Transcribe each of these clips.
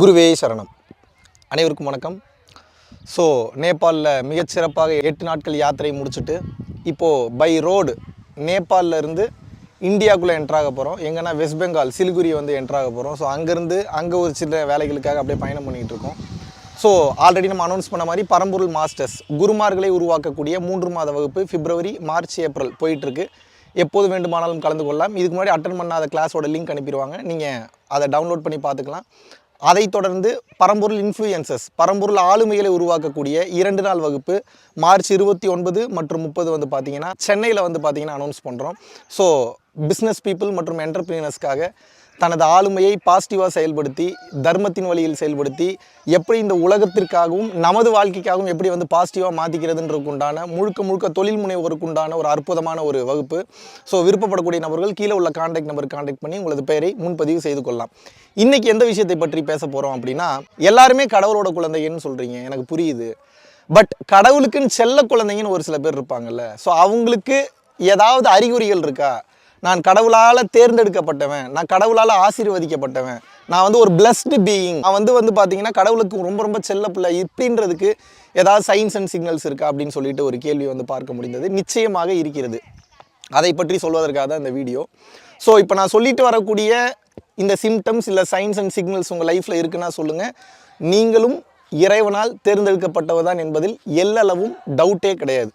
குருவே சரணம். அனைவருக்கும் வணக்கம். ஸோ நேபாளில் மிகச்சிறப்பாக எட்டு நாட்கள் யாத்திரை முடிச்சுட்டு இப்போது பை ரோடு நேபாளில் இருந்து இந்தியாக்குள்ளே என்ட்ராக போகிறோம் எங்கன்னா வெஸ்ட் பெங்கால் சிலிகுரி வந்து என்ட்ராக போகிறோம் ஸோ அங்கேருந்து அங்கே ஒரு சில வேலைகளுக்காக அப்படியே பயணம் பண்ணிகிட்டு இருக்கோம். ஸோ ஆல்ரெடி நம்ம அனௌன்ஸ் பண்ண மாதிரி பரம்பொருள் மாஸ்டர்ஸ் குருமார்களை உருவாக்கக்கூடிய மூன்று மாத வகுப்பு பிப்ரவரி மார்ச் ஏப்ரல் போயிட்டுருக்கு எப்போது வேண்டுமானாலும் கலந்து கொள்ளலாம். இதுக்கு முன்னாடி அட்டன் பண்ணாத கிளாஸோட லிங்க் அனுப்பிடுவாங்க. நீங்கள் அதை டவுன்லோட் பண்ணி பார்த்துக்கலாம். அதைத் தொடர்ந்து பரம்பொருள் இன்ஃப்ளூயன்சஸ் பரம்பொருள் ஆளுமைகளை உருவாக்கக்கூடிய இரண்டு நாள் வகுப்பு மார்ச் இருபத்தி ஒன்பது மற்றும் முப்பது வந்து பார்த்தீங்கன்னா சென்னையில் வந்து பார்த்தீங்கன்னா அனௌன்ஸ் பண்ணுறோம் ஸோ பிஸ்னஸ் பீப்புள் மற்றும் என்டர்பிரினர்ஸ்க்காக தனது ஆளுமையை பாசிட்டிவாக செயல்படுத்தி தர்மத்தின் வழியில் செயல்படுத்தி எப்படி இந்த உலகத்திற்காகவும் நமது வாழ்க்கைக்காகவும் எப்படி வந்து பாசிட்டிவாக மாற்றிக்கிறதுன்றதுக்கு உண்டான முழுக்க முழுக்க தொழில் முனைவோருக்குண்டான ஒரு அற்புதமான ஒரு வகுப்பு. ஸோ விருப்பப்படக்கூடிய நபர்கள் கீழே உள்ள காண்டாக்ட் நம்பருக்கு காண்டாக்ட் பண்ணி உங்களது பெயரை முன்பதிவு செய்து கொள்ளலாம். இன்றைக்கி எந்த விஷயத்தை பற்றி பேச போகிறோம் அப்படின்னா எல்லாருமே கடவுளோட குழந்தைன்னு சொல்கிறீங்க எனக்கு புரியுது. பட் கடவுளுக்குன்னு செல்ல குழந்தைங்கன்னு ஒரு சில பேர் இருப்பாங்கல்ல. ஸோ அவங்களுக்கு ஏதாவது அறிகுறிகள் இருக்கா? நான் கடவுளால் தேர்ந்தெடுக்கப்பட்டவன் நான் கடவுளால் ஆசீர்வதிக்கப்பட்டவன் நான் வந்து ஒரு பிளஸ்டு பீயிங் நான் வந்து வந்து பார்த்தீங்கன்னா கடவுளுக்கு ரொம்ப ரொம்ப செல்ல பிள்ளை. இப்படின்றதுக்கு ஏதாவது சயின்ஸ் அண்ட் சிக்னல்ஸ் இருக்கா அப்படின்னு சொல்லிட்டு ஒரு கேள்வி வந்து பார்க்க முடிந்தது. நிச்சயமாக இருக்கிறது. அதை பற்றி சொல்வதற்காக தான் இந்த வீடியோ. ஸோ இப்போ நான் சொல்லிட்டு வரக்கூடிய இந்த சிம்டம்ஸ் இல்லை சயின்ஸ் அண்ட் சிக்னல்ஸ் உங்கள் லைஃப்பில் இருக்குன்னா சொல்லுங்கள் நீங்களும் இறைவனால் தேர்ந்தெடுக்கப்பட்டவர் தான் என்பதில் எல்லளவும் டவுட்டே கிடையாது.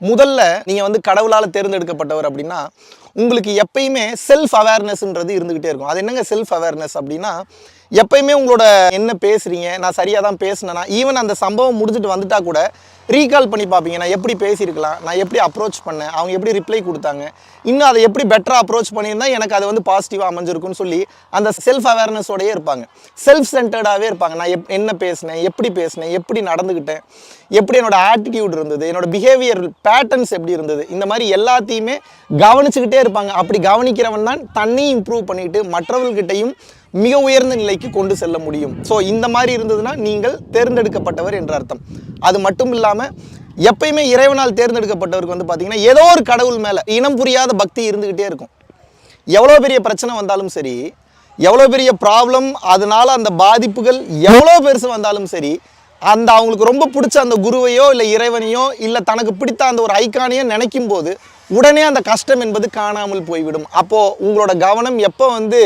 முதல்ல நீங்கள் வந்து கடவுளால் தேர்ந்தெடுக்கப்பட்டவர் அப்படின்னா உங்களுக்கு எப்பயுமே செல்ஃப் அவேர்னஸ்ன்றது இருந்துக்கிட்டே இருக்கும். அது என்னங்க செல்ஃப் அவேர்னஸ் அப்படின்னா எப்பயுமே உங்களோட என்ன பேசுகிறீங்க நான் சரியாக தான் பேசினேன்னா ஈவன் அந்த சம்பவம் முடிஞ்சிட்டு வந்துட்டா கூட ரீகால் பண்ணி பார்ப்பீங்க. நான் எப்படி பேசியிருக்கலாம்? நான் எப்படி அப்ரோச் பண்ணேன்? அவங்க எப்படி ரிப்ளை கொடுத்தாங்க? இன்னும் அதை எப்படி பெட்டராக அப்ரோச் பண்ணியிருந்தா எனக்கு அது வந்து பாசிட்டிவாக அமைஞ்சிருக்கும்னு சொல்லி அந்த செல்ஃப் அவேர்னஸோடயே இருப்பாங்க. செல்ஃப் சென்டர்டாகவே இருப்பாங்க. நான் எப் என்ன பேசினேன்? எப்படி பேசினேன்? எப்படி நடந்துக்கிட்டேன் எப்படி என்னோட ஆட்டிடியூட் இருந்தது? என்னோட பிஹேவியர் பேட்டர்ன்ஸ் எப்படி இருந்தது? இந்த மாதிரி எல்லாத்தையுமே கவனிச்சுக்கிட்டே இருப்பாங்க. அப்படி கவனிக்கிறவன் தான் தன்னையும் இம்ப்ரூவ் பண்ணிட்டு மற்றவர்கிட்டையும் மிக உயர்ந்த நிலைக்கு கொண்டு செல்ல முடியும். ஸோ இந்த மாதிரி இருந்ததுன்னா நீங்கள் தேர்ந்தெடுக்கப்பட்டவர் என்ற அர்த்தம். அது மட்டும் இல்லாமல் எப்பயுமே இறைவனால் தேர்ந்தெடுக்கப்பட்டவருக்கு வந்து பார்த்தீங்கன்னா ஏதோ ஒரு கடவுள் மேலே இனம் புரியாத பக்தி இருந்துக்கிட்டே இருக்கும். எவ்வளோ பெரிய பிரச்சனை வந்தாலும் சரி எவ்வளோ பெரிய ப்ராப்ளம் அதனால் அந்த பாதிப்புகள் எவ்வளோ பெருசு வந்தாலும் சரி அந்த அவங்களுக்கு ரொம்ப பிடிச்ச அந்த குருவையோ இல்லை இறைவனையோ இல்லை தனக்கு பிடித்த அந்த ஒரு ஐக்கானையோ நினைக்கும் போது உடனே அந்த கஷ்டம் என்பது காணாமல் போய்விடும். அப்போது உங்களோட கவனம் எப்போ வந்து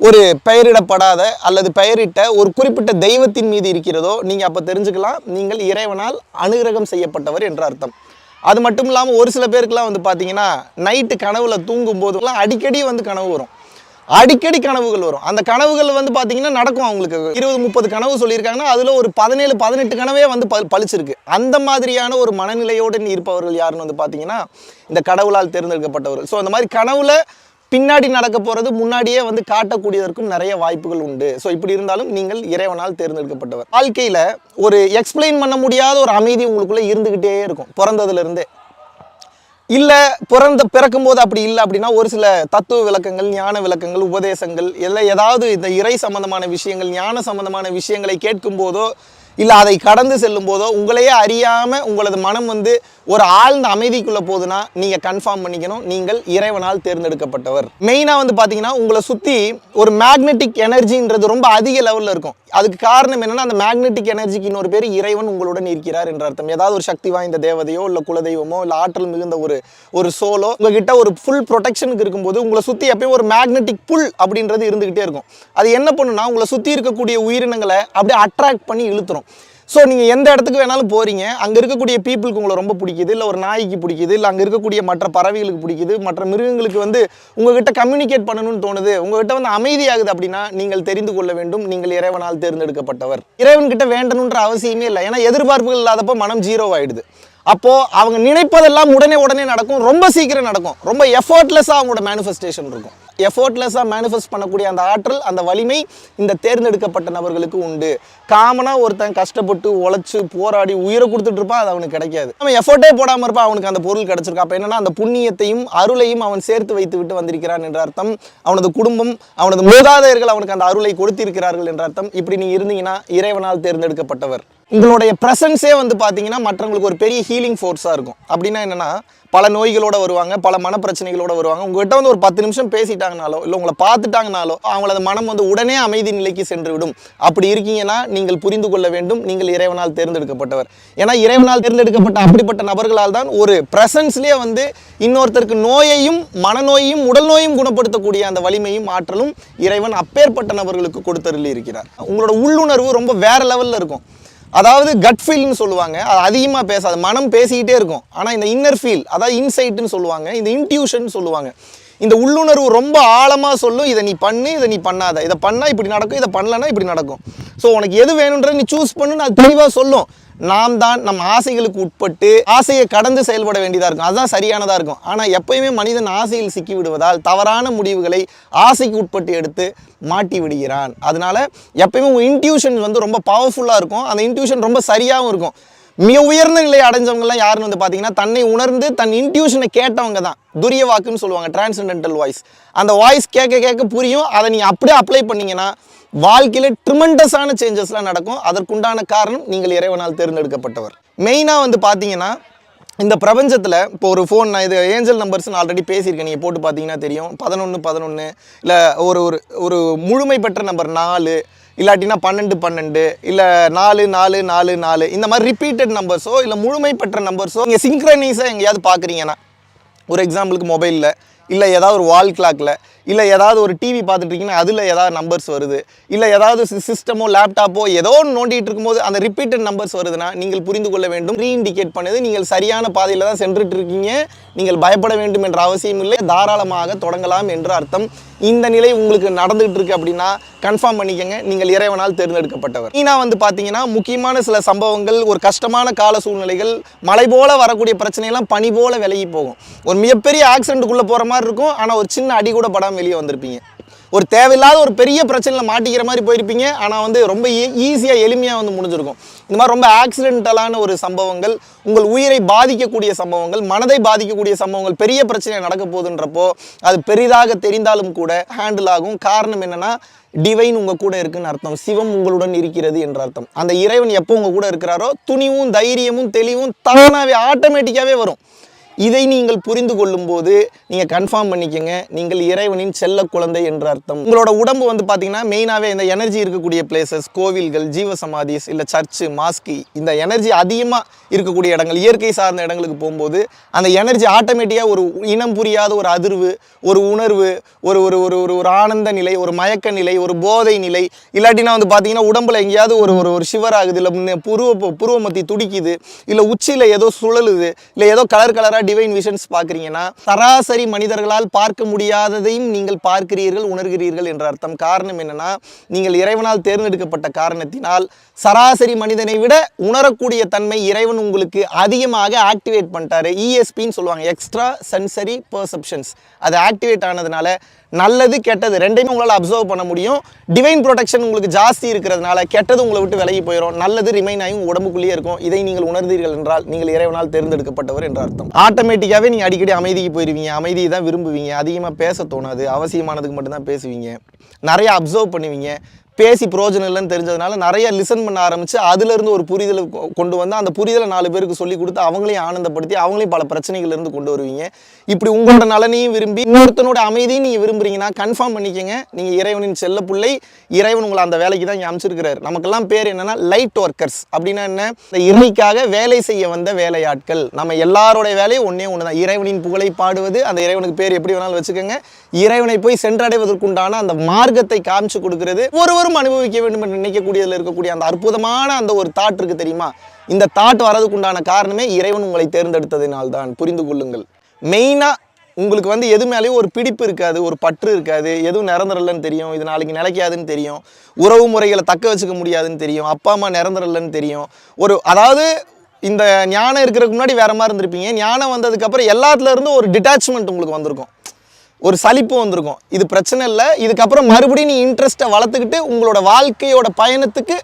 ஒரு பெயரிடப்படாத அல்லது பெயரிட்ட ஒரு குறிப்பிட்ட தெய்வத்தின் மீது இருக்கிறதோ நீங்கள் அப்போ தெரிஞ்சுக்கலாம். நீங்கள் இறைவனால் அனுகிரகம் செய்யப்பட்டவர் என்ற அர்த்தம். அது மட்டும் இல்லாமல் ஒரு சில பேருக்குலாம் வந்து பார்த்தீங்கன்னா நைட்டு கனவுல தூங்கும் போதுலாம் அடிக்கடி வந்து கனவு வரும். அடிக்கடி கனவுகள் வரும். அந்த கனவுகள் வந்து பார்த்தீங்கன்னா நடக்கும் அவங்களுக்கு. இருபது முப்பது கனவு சொல்லியிருக்காங்கன்னா அதில் ஒரு பதினேழு பதினெட்டு கனவே வந்து ப பளிச்சிருக்கு. அந்த மாதிரியான ஒரு மனநிலையோடு இருப்பவர்கள் யாருன்னு வந்து பார்த்தீங்கன்னா இந்த கடவுளால் தேர்ந்தெடுக்கப்பட்டவர்கள். ஸோ அந்த மாதிரி கனவுல பின்னாடி நடக்க போகிறது முன்னாடியே வந்து காட்டக்கூடியதற்கும் நிறைய வாய்ப்புகள் உண்டு. ஸோ இப்படி இருந்தாலும் நீங்கள் இறைவனால் தேர்ந்தெடுக்கப்பட்டவர். வாழ்க்கையில் ஒரு எக்ஸ்பிளைன் பண்ண முடியாத ஒரு அமைதி உங்களுக்குள்ளே இருந்துக்கிட்டே இருக்கும். பிறந்ததுலேருந்தே. இல்லை பிறந்த பிறக்கும்போது அப்படி இல்லை அப்படின்னா ஒரு சில தத்துவ விளக்கங்கள் ஞான விளக்கங்கள் உபதேசங்கள் இல்லை ஏதாவது இந்த இறை சம்பந்தமான விஷயங்கள் ஞான சம்பந்தமான விஷயங்களை கேட்கும் போதோ இல்லை அதை கடந்து செல்லும் போதோ உங்களையே அறியாமல் உங்களது மனம் வந்து ஒரு ஆழ்ந்த அமைதிக்குள்ளே போகுதுன்னா நீங்கள் கன்ஃபார்ம் பண்ணிக்கணும். நீங்கள் இறைவனால் தேர்ந்தெடுக்கப்பட்டவர். மெயினாக வந்து பார்த்தீங்கன்னா உங்களை சுற்றி ஒரு மேக்னெட்டிக் எனர்ஜின்றது ரொம்ப அதிக லெவலில் இருக்கும். அதுக்கு காரணம் என்னென்னா அந்த மேக்னெட்டிக் எனர்ஜிக்கு இன்னொரு பேர் இறைவன் உங்களுடன் இருக்கிறார் என்ற அர்த்தம். ஏதாவது ஒரு சக்தி வாய்ந்த தேவதையோ இல்லை குலதெய்வமோ இல்லை ஆற்றல் மிகுந்த ஒரு ஒரு சோலோ உங்ககிட்ட ஒரு ஃபுல் ப்ரொடெக்ஷனுக்கு இருக்கும்போது உங்களை சுற்றி எப்பயும் ஒரு மேக்னெட்டிக் புல் அப்படின்றது இருந்துகிட்டே இருக்கும். அது என்ன பண்ணுன்னா உங்களை சுற்றி இருக்கக்கூடிய உயிரினங்களை அப்படியே அட்ராக்ட் பண்ணி இழுத்துரும். ஸோ நீங்கள் எந்த இடத்துக்கு வேணாலும் போகிறீங்க அங்கே இருக்கக்கூடிய பீப்புளுக்கு உங்களை ரொம்ப பிடிக்குது. இல்லை ஒரு நாய்க்கு பிடிக்குது. இல்லை அங்கே இருக்கக்கூடிய மற்ற பறவைகளுக்கு பிடிக்குது. மற்ற மிருகங்களுக்கு வந்து உங்ககிட்ட கம்யூனிகேட் பண்ணணும்னு தோணுது. உங்ககிட்ட வந்து அமைதியாகுது அப்படின்னா நீங்கள் தெரிந்து கொள்ள வேண்டும். நீங்கள் இறைவனால் தேர்ந்தெடுக்கப்பட்டவர். இறைவன்கிட்ட வேண்டணுன்ற அவசியமே இல்லை. ஏன்னா எதிர்பார்ப்புகள் இல்லாதப்போ மனம் ஜீரோ ஆயிடுது. அப்போது அவங்க நினைப்பதெல்லாம் உடனே உடனே நடக்கும். ரொம்ப சீக்கிரம் நடக்கும். ரொம்ப எஃபர்ட்லெஸ்ஸாக அவங்களோட மேனிஃபெஸ்டேஷன் இருக்கும். எஃபோர்ட்லெஸ்ஸாக மேனிஃபெஸ்ட் பண்ணக்கூடிய அந்த ஆற்றல் அந்த வலிமை இந்த தேர்ந்தெடுக்கப்பட்ட நபர்களுக்கு உண்டு. காமனாக ஒருத்தன் கஷ்டப்பட்டு உழைச்சி போராடி உயிரை கொடுத்துட்டு இருப்பான் அது அவனுக்கு கிடைக்காது. நம்ம எஃபோர்ட்டே போடாமல் இருப்பான் அவனுக்கு அந்த பொருள் கிடச்சிருக்கா. அப்போ என்னன்னா அந்த புண்ணியத்தையும் அருளையும் அவன் சேர்த்து வைத்து விட்டு வந்திருக்கிறான் என்ற அர்த்தம். அவனது குடும்பம் அவனது மூதாதையர்கள் அவனுக்கு அந்த அருளை கொடுத்திருக்கிறார்கள் என்ற அர்த்தம். இப்படி நீ இருந்தீங்கன்னா இறைவனால் தேர்ந்தெடுக்கப்பட்டவர். உங்களுடைய ப்ரெசன்ஸே வந்து பார்த்தீங்கன்னா மற்றவங்களுக்கு ஒரு பெரிய ஹீலிங் ஃபோர்ஸாக இருக்கும். அப்படின்னா என்னென்னா பல நோய்களோட வருவாங்க பல மனப்பிரச்சனைகளோட வருவாங்க. உங்கள்கிட்ட வந்து ஒரு பத்து நிமிஷம் பேசிட்டாங்கனாலோ இல்லை உங்களை பார்த்துட்டாங்கனாலோ அவங்களது மனம் வந்து உடனே அமைதி நிலைக்கு சென்று விடும் அப்படி இருக்கீங்கன்னா நீங்கள் புரிந்து கொள்ள வேண்டும் நீங்கள் இறைவனால் தேர்ந்தெடுக்கப்பட்டவர். ஏன்னா இறைவனால் தேர்ந்தெடுக்கப்பட்ட அப்படிப்பட்ட நபர்களால் தான் ஒரு ப்ரெசன்ஸ்லேயே வந்து இன்னொருத்தருக்கு நோயையும் மனநோயையும் உடல் நோயும் குணப்படுத்தக்கூடிய அந்த வலிமையும் ஆற்றலும் இறைவன் அப்பேற்பட்ட நபர்களுக்கு கொடுத்தருளி இருக்கிறார் உங்களோட உள்ளுணர்வு ரொம்ப வேற லெவலில் இருக்கும். அதாவது கட் ஃபீல்னு சொல்லுவாங்க. அது அதிகமாக பேசாது. மனம் பேசிக்கிட்டே இருக்கும். ஆனால் இந்த இன்னர் ஃபீல் அதாவது இன்சைட்டுன்னு சொல்லுவாங்க. இந்த இன்ட்யூஷன் சொல்லுவாங்க. இந்த உள்ளுணர்வு ரொம்ப ஆழமாக சொல்லும் இதை நீ பண்ணு இதை நீ பண்ணாத. இதை பண்ணால் இப்படி நடக்கும் இதை பண்ணலன்னா இப்படி நடக்கும். ஸோ உனக்கு எது வேணுன்றதை நீ சூஸ் பண்ணுன்னு அது தெளிவாக சொல்லும். நாம் தான் நம்ம ஆசைகளுக்கு உட்பட்டு ஆசையை கடந்து செயல்பட வேண்டியதாக இருக்கும். அதுதான் சரியானதாக இருக்கும். ஆனால் எப்பயுமே மனிதன் ஆசையில் சிக்கி விடுவதால் தவறான முடிவுகளை ஆசைக்கு உட்பட்டு எடுத்து மாட்டி விடுகிறான். அதனால எப்பயுமே உங்கள் இன்ட்யூஷன் வந்து ரொம்ப பவர்ஃபுல்லாக இருக்கும். அந்த இன்ட்யூஷன் ரொம்ப சரியாகவும் இருக்கும். மிக உயர்ந்த நிலையை அடைஞ்சவங்கலாம் யாருன்னு வந்து பார்த்தீங்கன்னா தன்னை உணர்ந்து தன் இன்ட்யூஷனை கேட்டவங்க தான். துரிய வாக்குன்னு சொல்லுவாங்க டிரான்ஸெண்டல் வாய்ஸ் அந்த வாய்ஸ் கேட்க கேட்க புரியும். அதை நீங்கள் அப்படியே அப்ளை பண்ணீங்கன்னா வாழ்க்கையில் ட்ரிமெண்டஸான சேஞ்சஸ்லாம் நடக்கும். அதற்குண்டான காரணம் நீங்கள் இறைவனால் தேர்ந்தெடுக்கப்பட்டவர். மெயினாக வந்து பார்த்தீங்கன்னா இந்த பிரபஞ்சத்தில் இப்போ ஒரு ஃபோன் நான் இது ஏஞ்சல் நம்பர்ஸ்னு ஆல்ரெடி பேசியிருக்கேன். நீங்கள் போட்டு பார்த்தீங்கன்னா தெரியும். பதினொன்று பதினொன்று இல்லை ஒரு ஒரு ஒரு முழுமை பெற்ற நம்பர் நாலு இல்லாட்டினா பன்னெண்டு பன்னெண்டு இல்லை நாலு நாலு நாலு நாலு. இந்த மாதிரி ரிப்பீட்டட் நம்பர்ஸோ இல்லை முழுமை பெற்ற நம்பர்ஸோ நீங்கள் சிங்க்ரனைஸாக எங்கேயாவது பார்க்குறீங்கன்னா ஒரு எக்ஸாம்பிளுக்கு மொபைலில் இல்லை ஏதாவது ஒரு வால் கிளாக்கில் இல்லை ஏதாவது ஒரு டிவி பார்த்துட்ருக்கீங்கன்னா அதில் ஏதாவது நம்பர்ஸ் வருது. இல்லை ஏதாவது சிஸ்டமோ லேப்டாப்போ ஏதோ ஒன்று நோண்டிகிட்டு இருக்கும்போது அந்த ரிப்பீட்டட் நம்பர்ஸ் வருதுன்னா நீங்கள் புரிந்து கொள்ள வேண்டும். ரீஇண்டிகேட் பண்ணுது நீங்கள் சரியான பாதையில் தான் சென்றுட்டு இருக்கீங்க நீங்கள் பயப்பட வேண்டும் என்ற அவசியம் இல்லை. தாராளமாக தொடங்கலாம் என்று அர்த்தம். இந்த நிலை உங்களுக்கு நடந்துகிட்டு இருக்கு அப்படின்னா கன்ஃபார்ம் பண்ணிக்கங்க. நீங்கள் இறைவனால் தேர்ந்தெடுக்கப்பட்டவர். ஈனா வந்து பார்த்தீங்கன்னா முக்கியமான சில சம்பவங்கள் ஒரு கஷ்டமான கால சூழ்நிலைகள் மலை போல வரக்கூடிய பிரச்சனையெல்லாம் பனி போல விலகி போகும். ஒரு மிகப்பெரிய ஆக்சிடென்ட்டுக்குள்ளே போகிற மாதிரி இருக்கும். ஆனால் ஒரு சின்ன அடி கூட படாமல் வெளியே வந்திருப்பீங்க. ஒரு தேவையில்லாத ஒரு பெரிய பிரச்சனையில் மாட்டிக்கிற மாதிரி போயிருப்பீங்க. ஆனால் வந்து ரொம்ப ஈஸியாக எளிமையாக வந்து முடிஞ்சிருக்கும். இந்த மாதிரி ரொம்ப ஆக்சிடென்டலான ஒரு சம்பவங்கள் உங்கள் உயிரை பாதிக்கக்கூடிய சம்பவங்கள் மனதை பாதிக்கக்கூடிய சம்பவங்கள் பெரிய பிரச்சனை நடக்க போகுதுன்றப்போ அது பெரிதாக தெரிந்தாலும் கூட ஹேண்டில் ஆகும். காரணம் என்னன்னா டிவைன் உங்க கூட இருக்குன்னு அர்த்தம். சிவம் உங்களுடன் இருக்கிறது என்ற அர்த்தம். அந்த இறைவன் எப்போ உங்க கூட இருக்கிறாரோ துணிவும் தைரியமும் தெளிவும் தானாகவே ஆட்டோமேட்டிக்காகவே வரும். இதை நீங்கள் புரிந்து கொள்ளும்போது நீங்கள் கன்ஃபார்ம் பண்ணிக்கோங்க. நீங்கள் இறைவனின் செல்ல குழந்தை என்ற அர்த்தம். உங்களோட உடம்பு வந்து பார்த்தீங்கன்னா மெயினாகவே இந்த எனர்ஜி இருக்கக்கூடிய பிளேசஸ் கோவில்கள் ஜீவ சமாதிஸ் இல்லை சர்ச்சு மாஸ்கி இந்த எனர்ஜி அதிகமாக இருக்கக்கூடிய இடங்கள் இயற்கை சார்ந்த இடங்களுக்கு போகும்போது அந்த எனர்ஜி ஆட்டோமேட்டிக்காக ஒரு இனம் புரியாத ஒரு அதிர்வு ஒரு உணர்வு ஒரு ஒரு ஒரு ஒரு ஒரு ஆனந்த நிலை ஒரு மயக்க நிலை ஒரு போதை நிலை இல்லாட்டினா வந்து பார்த்தீங்கன்னா உடம்புல எங்கேயாவது ஒரு ஒரு ஒரு ஷிவர் ஆகுது இல்லை புருவ புருவமத்தி துடிக்குது இல்லை உச்சியில் ஏதோ சுழலுது இல்லை ஏதோ கலர் கலராக டிவைன் விஷன்ஸ் பார்க்குறீங்கன்னா சராசரி மனிதர்களால் பார்க்க முடியாததையும் நீங்கள் பார்க்கிறீர்கள் உணர்கிறீர்கள் என்ற அர்த்தம். காரணம் என்னென்னா நீங்கள் இறைவனால் தேர்ந்தெடுக்கப்பட்ட காரணத்தினால் சராசரி மனிதனை விட உணரக்கூடிய தன்மை இறைவன் உங்களுக்கு அதிகமாக ஆக்டிவேட் பண்ணிட்டாரு. இஎஸ்பின்னு சொல்லுவாங்க. எக்ஸ்ட்ரா சென்சரி பர்செப்ஷன்ஸ் அது ஆக்டிவேட் ஆனதுனால நல்லது கெட்டது ரெண்டையுமே உங்களால் அப்சர்வ் பண்ண முடியும். டிவைன் ப்ரொடெக்ஷன் உங்களுக்கு ஜாஸ்தி இருக்கிறதுனால கெட்டது உங்களை விட்டு விலகி போயிடும் நல்லது ரிமைன் ஆகி உடம்புக்குள்ளேயே இருக்கும். இதை நீங்கள் உணர்ந்தீர்கள் என்றால் நீங்கள் இறைவனால் தேர்ந்தெடுக்கப்பட்டவர் என்ற அர்த்தம். ஆட்டோமேட்டிக்காகவே நீங்கள் அடிக்கடி அமைதிக்கு போயிருவீங்க. அமைதியை தான் விரும்புவீங்க. அதிகமாக பேச தோணாது. அவசியமானதுக்கு மட்டும்தான் பேசுவீங்க. நிறைய அப்சர்வ் பண்ணுவீங்க. பேசி பிரோஜனம் இல்லைன்னு தெரிஞ்சதுனால நிறைய லிசன் பண்ண ஆரம்பித்து அதுலேருந்து ஒரு புரிதலை கொண்டு வந்து அந்த புரிதலை நாலு பேருக்கு சொல்லி கொடுத்து அவங்களையும் ஆனந்தப்படுத்தி அவங்களையும் பல பிரச்சனைகள்லேருந்து கொண்டு வருவீங்க. இப்படி உங்களோட நலனையும் விரும்பி இன்னொருத்தனோட அமைதியும் நீங்கள் விரும்புகிறீங்கன்னா கன்ஃபார்ம் பண்ணிக்கங்க. நீங்கள் இறைவனின் செல்ல பிள்ளை இறைவன் உங்களை அந்த வேலைக்கு தான் இங்கே அமைச்சிருக்கிறார் நமக்கெல்லாம் பேர் என்னென்னா லைட் ஒர்க்கர்ஸ் அப்படின்னா என்ன? இந்த இறைக்காக வேலை செய்ய வந்த வேலையாட்கள். நம்ம எல்லாரோடைய வேலையும் ஒன்றே ஒன்று தான் இறைவனின் புகழை பாடுவது அந்த இறைவனுக்கு பேர் எப்படி வேணாலும் வச்சுக்கோங்க. இறைவனை போய் சென்றடைவதற்குண்டான அந்த மார்க்கத்தை காமிச்சு கொடுக்கிறது. ஒருவரும் அனுபவிக்க வேண்டும் என்று நினைக்கக்கூடியதில் இருக்கக்கூடிய அந்த அற்புதமான அந்த ஒரு தாட் இருக்கு தெரியுமா? இந்த தாட் வரதுக்குண்டான காரணமே இறைவன் உங்களை தேர்ந்தெடுத்ததினால்தான். புரிந்து கொள்ளுங்கள். மெயினாக உங்களுக்கு வந்து எது மேலேயும் ஒரு பிடிப்பு இருக்காது ஒரு பற்று இருக்காது எதுவும் நிரந்தரலன்னு தெரியும் இது நாளைக்கு நிலைக்காதுன்னு தெரியும் உறவு முறைகளை தக்க வச்சுக்க முடியாதுன்னு தெரியும் அப்பா அம்மா நிரந்தரலன்னு தெரியும். ஒரு அதாவது இந்த ஞானம் இருக்கிறதுக்கு முன்னாடி வேற மாதிரி இருந்திருப்பீங்க. ஞானம் வந்ததுக்கப்புறம் எல்லாத்துலேருந்து ஒரு டிட்டாச்மெண்ட் உங்களுக்கு வந்திருக்கும். ஒரு சலிப்பு வந்திருக்கும். இது பிரச்சனை இல்லை. இதுக்கப்புறம் மறுபடியும் நீ இன்ட்ரெஸ்ட்டை வளர்த்துக்கிட்டு உங்களோட வாழ்க்கையோட பயணத்துக்கு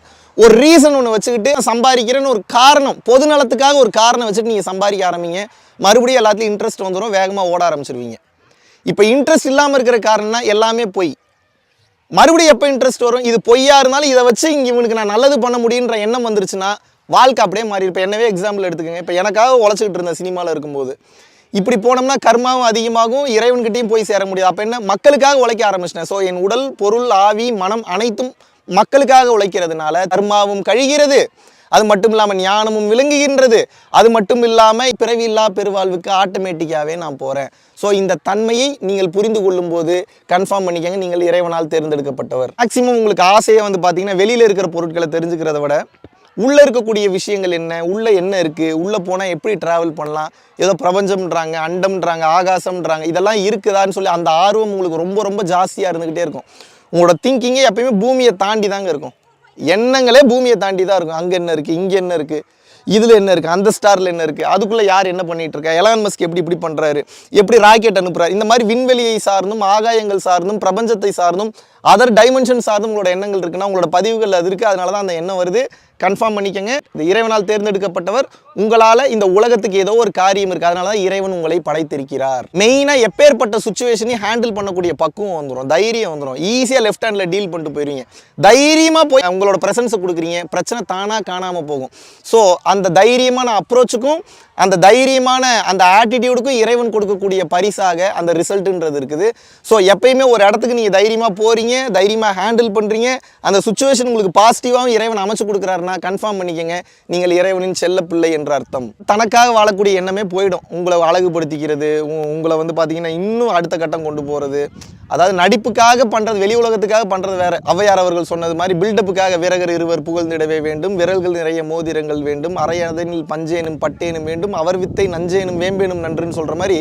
ஒரு ரீசன் ஒன்று வச்சுக்கிட்டு சம்பாதிக்கிறேன்னு ஒரு காரணம் பொது நலத்துக்காக ஒரு காரணம் வச்சுட்டு நீங்கள் சம்பாதிக்க ஆரம்பிங்க. மறுபடியும் எல்லாத்துலையும் இன்ட்ரெஸ்ட் வந்துடும் வேகமாக ஓட ஆரம்பிச்சிருவீங்க. இப்போ இன்ட்ரெஸ்ட் இல்லாமல் இருக்கிற காரணம்னா எல்லாமே பொய். மறுபடியும் எப்போ இன்ட்ரெஸ்ட் வரும்? இது பொய்யா இருந்தாலும் இதை வச்சு இங்கே இவனுக்கு நான் நல்லது பண்ண முடியுன்ற எண்ணம் வந்துருச்சுன்னா வாழ்க்கை அப்படியே மாறி இப்போ என்னவே எக்ஸாம்பிள் எடுத்துக்கோங்க. இப்போ எனக்காக உழைச்சிக்கிட்டு இருந்த சினிமாவில் இருக்கும்போது இப்படி போனோம்னா கர்மாவும் அதிகமாகும் இறைவன்கிட்டயும் போய் சேர முடியாது. அப்போ என்ன? மக்களுக்காக உழைக்க ஆரம்பிச்சிட்டேன். ஸோ என் உடல் பொருள் ஆவி மனம் அனைத்தும் மக்களுக்காக உழைக்கிறதுனால கர்மாவும் கழிகிறது. அது மட்டும் இல்லாமல் ஞானமும் விளங்குகின்றது. அது மட்டும் இல்லாமல் பிறவி இல்லா பெருவாழ்வுக்கு ஆட்டோமேட்டிக்காகவே நான் போகிறேன் ஸோ இந்த தன்மையை நீங்கள் புரிந்து கொள்ளும்போது கன்ஃபார்ம் பண்ணிக்கங்க நீங்கள் இறைவனால் தேர்ந்தெடுக்கப்பட்டவர். மேக்ஸிமம் உங்களுக்கு ஆசையை வந்து பார்த்தீங்கன்னா வெளியில் இருக்கிற பொருட்களை தெரிஞ்சுக்கிறத விட உள்ளே இருக்கக்கூடிய விஷயங்கள் என்ன? உள்ளே என்ன இருக்குது உள்ளே போனால் எப்படி ட்ராவல் பண்ணலாம்? ஏதோ பிரபஞ்சம்ன்றாங்க அண்டம்ன்றாங்க ஆகாசம்ன்றாங்க இதெல்லாம் இருக்குதான்னு சொல்லி அந்த ஆர்வம் உங்களுக்கு ரொம்ப ரொம்ப ஜாஸ்தியாக இருந்துக்கிட்டே இருக்கும். உங்களோட திங்கிங்கே எப்பயுமே பூமியை தாண்டி தாங்க இருக்கும். எண்ணங்களே பூமியை தாண்டி தான் இருக்கும். அங்கே என்ன இருக்குது இங்கே என்ன இருக்குது இதில் என்ன இருக்குது அந்த ஸ்டாரில் என்ன இருக்குது அதுக்குள்ளே யார் என்ன பண்ணிகிட்டு இருக்கா? எலான் மஸ்க் எப்படி இப்படி பண்ணுறாரு எப்படி ராக்கெட் அனுப்புறாரு? இந்த மாதிரி விண்வெளியை சார்ந்தும் ஆகாயங்கள் சார்ந்தும் பிரபஞ்சத்தை சார்ந்தும் அதர் டைமென்ஷன் சார்ந்தும் உங்களோட எண்ணங்கள் இருக்குன்னா உங்களோட பதிவுகள் அது இருக்குது அதனால தான் அந்த எண்ணம் வருது. கன்ஃபார்ம் பண்ணிக்கங்க. இந்த இறைவனால் தேர்ந்தெடுக்கப்பட்டவர் உங்களால் இந்த உலகத்துக்கு ஏதோ ஒரு காரியம் இருக்குது அதனால தான் இறைவன் உங்களை படைத்திருக்கிறார். மெயினாக எப்பேற்பட்ட சுச்சுவேஷனையும் ஹேண்டில் பண்ணக்கூடிய பக்குவம் வந்துடும் தைரியம் வந்துடும் ஈஸியாக லெஃப்ட் ஹேண்டில் டீல் பண்ணிட்டு போயிருவீங்க. தைரியமாக போய் உங்களோட ப்ரெசன்ஸை கொடுக்குறீங்க. பிரச்சனை தானாக காணாமல் போகும். ஸோ அந்த தைரியமான அப்ரோச்சுக்கும் அந்த தைரியமான அந்த ஆட்டிடியூடுக்கும் இறைவன் கொடுக்கக்கூடிய பரிசாக அந்த ரிசல்ட்டுன்றது இருக்குது. ஸோ எப்பயுமே ஒரு இடத்துக்கு நீங்கள் தைரியமாக போகிறீங்க தைரியமாக ஹேண்டில் பண்ணுறீங்க அந்த சுச்சுவேஷன் உங்களுக்கு பாசிட்டிவாகவும் இறைவன் அமைச்சு கொடுக்குறாருன்னா கன்ஃபார்ம் பண்ணிக்கங்க. நீங்கள் இறைவனின் செல்ல பிள்ளை என்ற அர்த்தம். தனக்காக வாழக்கூடிய எண்ணமே போயிடும். உங்களை அழகுபடுத்திக்கிறது உ- உங்களை வந்து பார்த்தீங்கன்னா இன்னும் அடுத்த கட்டம் கொண்டு போகிறது அதாவது நடிப்புக்காக பண்ணுறது வெளி உலகத்துக்காக பண்ணுறது வேறு. ஔவையார் அவர்கள் சொன்னது மாதிரி பில்டப்புக்காக வீரகர் இருவர் புகழ்ந்திடவே வேண்டும் விரல்கள் நிறைய மோதிரங்கள் வேண்டும் அரையதனில் பஞ்சேனும் பட்டேனும் வேண்டும் அவர் வித்தை நஞ்சேனும் வேம்பேனும் நன்றுன்னு சொல்கிற மாதிரி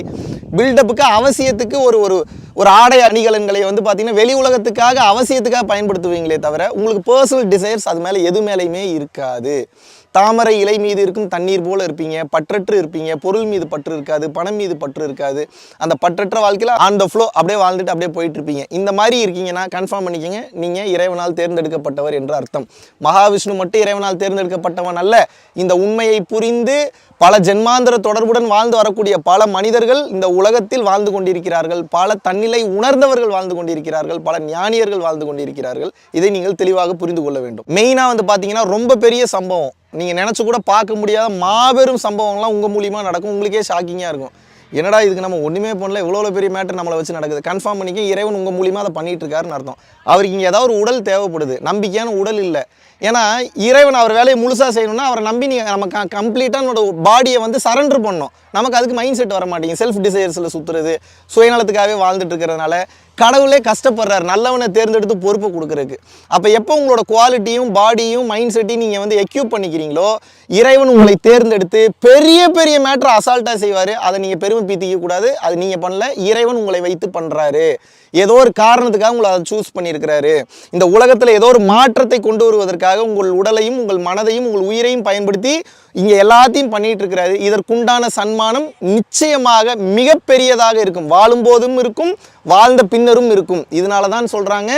பில்டப்புக்கு அவசியத்துக்கு ஒரு ஒரு ஒரு ஆடை அணிகலன்களை வந்து பார்த்தீங்கன்னா வெளி உலகத்துக்காக அவசியத்துக்காக பயன்படுத்துவீங்களே தவிர உங்களுக்கு பர்சனல் டிசைர்ஸ் அது மேலே எது மேலேயுமே இருக்காது. தாமரை இலை மீது இருக்கும் தண்ணீர் போல இருப்பீங்க பற்றற்று இருப்பீங்க பொருள் மீது பற்று இருக்காது பணம் மீது பற்று இருக்காது. அந்த பற்றற்ற வாழ்க்கையில் ஆன் த ஃப்ளோ அப்படியே வாழ்ந்துட்டு அப்படியே போயிட்டு இருப்பீங்க. இந்த மாதிரி இருக்கீங்கன்னா கன்ஃபார்ம் பண்ணிக்கங்க. நீங்கள் இறைவனால் தேர்ந்தெடுக்கப்பட்டவர் என்று அர்த்தம். மகாவிஷ்ணு மட்டும் இறைவனால் தேர்ந்தெடுக்கப்பட்டவன் அல்ல. இந்த உண்மையை புரிந்து பல ஜென்மாந்திர தொடர்புடன் வாழ்ந்து வரக்கூடிய பல மனிதர்கள் இந்த உலகத்தில் வாழ்ந்து கொண்டிருக்கிறார்கள். பல தன்னிலை உணர்ந்தவர்கள் வாழ்ந்து கொண்டிருக்கிறார்கள். பல ஞானியர்கள் வாழ்ந்து கொண்டிருக்கிறார்கள். இதை நீங்கள் தெளிவாக புரிந்து கொள்ள வேண்டும். மெயினாக வந்து பார்த்தீங்கன்னா ரொம்ப பெரிய சம்பவம். நீங்கள் நினச்சி கூட பார்க்க முடியாத மாபெரும் சம்பவங்கள்லாம் உங்கள் மூலியமாக நடக்கும். உங்களுக்கே ஷாக்கிங்காக இருக்கும். என்னடா இதுக்கு நம்ம ஒன்றுமே பண்ணல இவ்வளோ பெரிய மேட்டர் நம்மளை வச்சு நடக்குது. கன்ஃபார்ம் பண்ணிக்க இறைவன் உங்கள் மூலியமாக அதை பண்ணிகிட்டு இருக்காருன்னு அர்த்தம். அவருக்கு இங்கே ஏதாவது ஒரு உடல் தேவைப்படுது. நம்பிக்கையான உடல் இல்லை. ஏன்னா இறைவன் அவர் வேலையை முழுசாக செய்யணும்னா அவரை நம்பி நீங்கள் நம்ம கம்ப்ளீட்டாக நம்மளோட பாடியை வந்து சரண்டர் பண்ணணும். நமக்கு அதுக்கு மைண்ட் செட் வர மாட்டேங்குது. செல்ஃப் டிசைர்ஸில் சுற்றுறது சுயநலத்துக்காகவே வாழ்ந்துட்டு இருக்கிறதுனால கடவுளே கஷ்டப்படுறாரு. நல்லவனை தேர்ந்தெடுத்து பொறுப்பை கொடுக்குறதுக்கு. அப்போ எப்போ உங்களோட குவாலிட்டியும் பாடியும் மைண்ட் செட்டையும் நீங்கள் வந்து எக்யூப் பண்ணிக்கிறீங்களோ இறைவன் உங்களை தேர்ந்தெடுத்து பெரிய பெரிய மேட்ரு அசால்ட்டாக செய்வார். அதை நீங்கள் பெருமை பீத்திக்க கூடாது. அது நீங்கள் பண்ணல இறைவன் உங்களை வைத்து பண்ணுறாரு ஏதோ ஒரு காரணத்துக்காக உங்களை அதை சூஸ் பண்ணியிருக்கிறாரு. இந்த உலகத்தில் ஏதோ ஒரு மாற்றத்தை கொண்டு வருவதற்காக உங்கள் உடலையும் உங்கள் மனதையும் உங்கள் உயிரையும் பயன்படுத்தி இங்கே எல்லாத்தையும் பண்ணிட்டு இருக்கிறாரு. இதற்குண்டான சன்மானம் நிச்சயமாக மிகப்பெரியதாக இருக்கும். வாழும்போதும் இருக்கும் வாழ்ந்த பின்னரும் இருக்கும். இதனால தான் சொல்கிறாங்க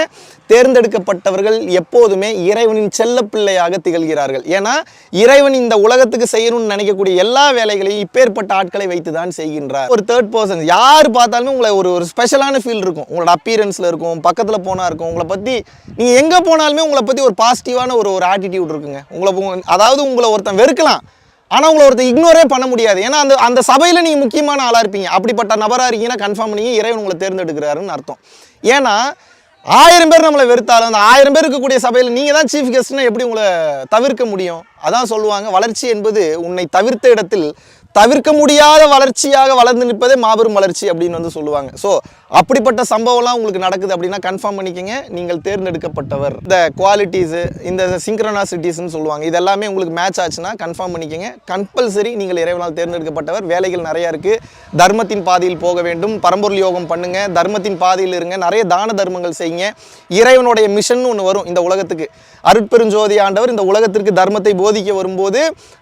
தேர்ந்தெடுக்கப்பட்டவர்கள் எப்போதுமே இறைவனின் செல்ல பிள்ளையாக திகழ்கிறார்கள். ஏன்னா இறைவன் இந்த உலகத்துக்கு செய்யணும்னு நினைக்கக்கூடிய எல்லா வேலைகளையும் இப்பேற்பட்ட ஆட்களை வைத்து தான் செய்கின்றார். ஒரு தேர்ட் பர்சன் யார் பார்த்தாலுமே உங்களை ஒரு ஒரு ஸ்பெஷலான ஃபீல் இருக்கும். உங்களோட அப்பீரன்ஸில் இருக்கும் பக்கத்தில் போனால் இருக்கும். உங்களை பற்றி நீங்கள் எங்கே போனாலுமே உங்களை பற்றி ஒரு பாசிட்டிவான ஒரு ஒரு ஆட்டிடியூட் இருக்குங்க. உங்களை அதாவது உங்களை ஒருத்தன் வெறுக்கலாம். ஆனால் உங்களை ஒருத்தர் இக்னோரே பண்ண முடியாது. ஏன்னா அந்த அந்த சபையில் நீங்கள் முக்கியமான ஆளாக இருப்பீங்க. அப்படிப்பட்ட நபராக இருக்கீங்கன்னா கன்ஃபார்ம் பண்ணி இறைவன் உங்களை தேர்ந்தெடுக்கிறாருன்னு அர்த்தம். ஏன்னா ஆயிரம் பேர் நம்மளை வெறுத்தாலும் அந்த ஆயிரம் பேர் இருக்கக்கூடிய சபையில் நீங்கள் தான் சீஃப் கெஸ்ட்னா எப்படி உங்களை தவிர்க்க முடியும்? அதான் சொல்லுவாங்க வளர்ச்சி என்பது உன்னை தவிர்த்த இடத்தில் தவிர்க்க முடியாத வளர்ச்சியாக வளர்ந்து நிற்பதே மாபெரும் வளர்ச்சி அப்படின்னு வந்து சொல்லுவாங்க. ஸோ அப்படிப்பட்ட சம்பவம்லாம் உங்களுக்கு நடக்குது அப்படின்னா கன்ஃபார்ம் பண்ணிக்கோங்க. நீங்கள் தேர்ந்தெடுக்கப்பட்டவர். இந்த குவாலிட்டிஸு இந்த சிங்க்ரனாசிட்டிஸ்ன்னு சொல்லுவாங்க. இது எல்லாமே உங்களுக்கு மேட்ச் ஆச்சுன்னா கன்ஃபார்ம் பண்ணிக்கோங்க. கம்பல்சரி நீங்கள் இறைவனால் தேர்ந்தெடுக்கப்பட்டவர். வேலைகள் நிறையா இருக்குது தர்மத்தின் பாதையில் போக வேண்டும். பரம்பொருள் யோகம் பண்ணுங்கள் தர்மத்தின் பாதையில் இருங்க. நிறைய தான தர்மங்கள் செய்யுங்க. இறைவனுடைய மிஷன் ஒன்று வரும் இந்த உலகத்துக்கு. அருட்பெருஞ்சோதி ஆண்டவர் இந்த உலகத்திற்கு தர்மத்தை போதிக்க வரும்போது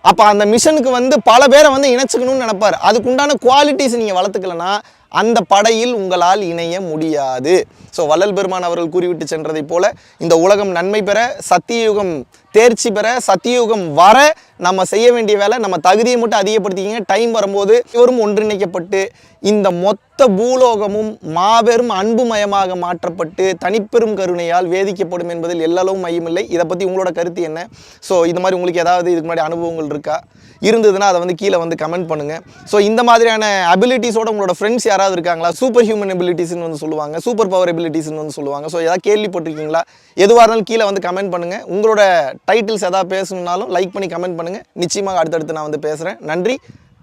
அப்போ அந்த மிஷனுக்கு வந்து பல பேரை வந்து இணைச்சிக்கணும்னு நினைப்பார். அதுக்குண்டான குவாலிட்டிஸ் நீங்கள் வளர்த்துக்கலன்னா அந்த படையில் உங்களால் இணைய முடியாது. ஸோ வள்ளல் பெருமான் அவர்கள் கூறிவிட்டு சென்றதைப் போல இந்த உலகம் நன்மை பெற சத்தியயுகம் தேர்ச்சி பெற சத்தியுகம் வர நம்ம செய்ய வேண்டிய வேலை நம்ம தகுதியை மட்டும் அதிகப்படுத்திக்கிங்க. டைம் வரும்போது இவரும் ஒன்றிணைக்கப்பட்டு இந்த மொத்த பூலோகமும் மாபெரும் அன்புமயமாக மாற்றப்பட்டு தனிப்பெரும் கருணையால் வேதிக்கப்படும் என்பதில் எல்லளவும் மையமில்லை இதை பற்றி உங்களோட கருத்து என்ன? ஸோ இந்த மாதிரி உங்களுக்கு ஏதாவது இதுக்கு முன்னாடி அனுபவங்கள் இருக்கா? இருந்ததுன்னா அதை வந்து கீழே வந்து கமெண்ட் பண்ணுங்கள் ஸோ இந்த மாதிரியான அபிலிட்டிஸோட உங்களோட ஃப்ரெண்ட்ஸ் யாராவது இருக்காங்களா? சூப்பர் ஹியூமன் அபிலிட்டிஸ்னு வந்து சொல்லுவாங்க. சூப்பர் பவர் அபிலிட்டிஸ்னு வந்து சொல்லுவாங்க. ஸோ ஏதாவது கேள்விப்பட்டிருக்கீங்களா? எதுவாக இருந்தாலும் கீழே வந்து கமெண்ட் பண்ணுங்கள் உங்களோட டைட்டில்ஸ் எதாவது பேசணுன்னாலும் லைக் பண்ணி கமெண்ட் பண்ணுங்கள் நிச்சயமாக அடுத்தடுத்து நான் வந்து பேசுகிறேன் நன்றி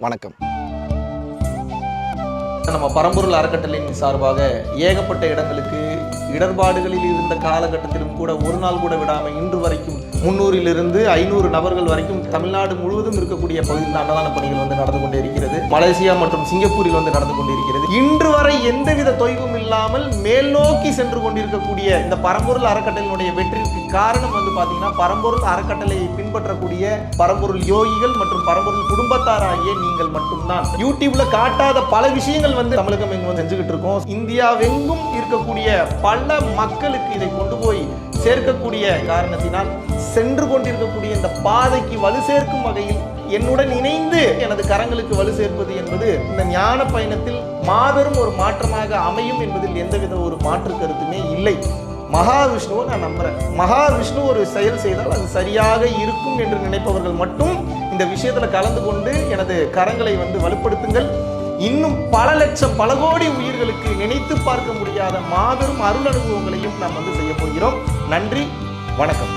வணக்கம். நம்ம பரம்பூரில் அறக்கட்டளையின் சார்பாக ஏகப்பட்ட இடங்களுக்கு இடர்பாடுகளில் இருந்த காலகட்டத்திலும் கூட ஒரு நாள் கூட விடாமல் இன்று வரைக்கும் முன்னூறிலிருந்து ஐநூறு நபர்கள் வரைக்கும் தமிழ்நாடு முழுவதும் இருக்கக்கூடிய பகுதியில் அன்னதான பணிகள் வந்து நடந்து கொண்டே இருக்கிறது. மலேசியா மற்றும் சிங்கப்பூரில் வந்து நடந்து கொண்டிருக்கிறது இன்று வரை எந்தவித தொய்வும் இல்லாமல் மேல் நோக்கி சென்று கொண்டிருக்கக்கூடிய இந்த பரம்பொருள் அறக்கட்டளையினுடைய வெற்றிக்கு காரணம் வந்து பாத்தீங்கன்னா பரம்பொருள் அறக்கட்டளையை பின்பற்றக்கூடிய பரம்பொருள் யோகிகள் மற்றும் பரம்பொருள் குடும்பத்தாராகிய நீங்கள் மட்டும்தான். யூடியூப்ல காட்டாத பல விஷயங்கள் வந்து தமிழகம் எங்கும் வந்து செஞ்சுக்கிட்டு இருக்கோம். இந்தியாவெங்கும் இருக்கக்கூடிய பல மக்களுக்கு இதை கொண்டு போய் சேர்க்கக்கூடிய காரணத்தினால் சென்று கொண்டிருக்கக்கூடிய இந்த பாதைக்கு வலு சேர்க்கும் வகையில் என்னுடன் இணைந்து எனது கரங்களுக்கு வலு சேர்ப்பது என்பது இந்த ஞான பயணத்தில் மாபெரும் ஒரு மாற்றமாக அமையும் என்பதில் எந்தவித ஒரு மாற்று கருத்துமே இல்லை. மகாவிஷ்ணுவை நான் நம்புகிறேன் மகாவிஷ்ணு ஒரு செயல் செய்தால் அது சரியாக இருக்கும் என்று நினைப்பவர்கள் மட்டும் இந்த விஷயத்தில் கலந்து கொண்டு எனது கரங்களை வந்து வலுப்படுத்துங்கள். இன்னும் பல லட்சம் பல கோடி உயிர்களுக்கு நினைத்து பார்க்க முடியாத மாபெரும் அருள் அனுபவங்களையும் நாம் வந்து செய்ய போகிறோம். நன்றி வணக்கம்.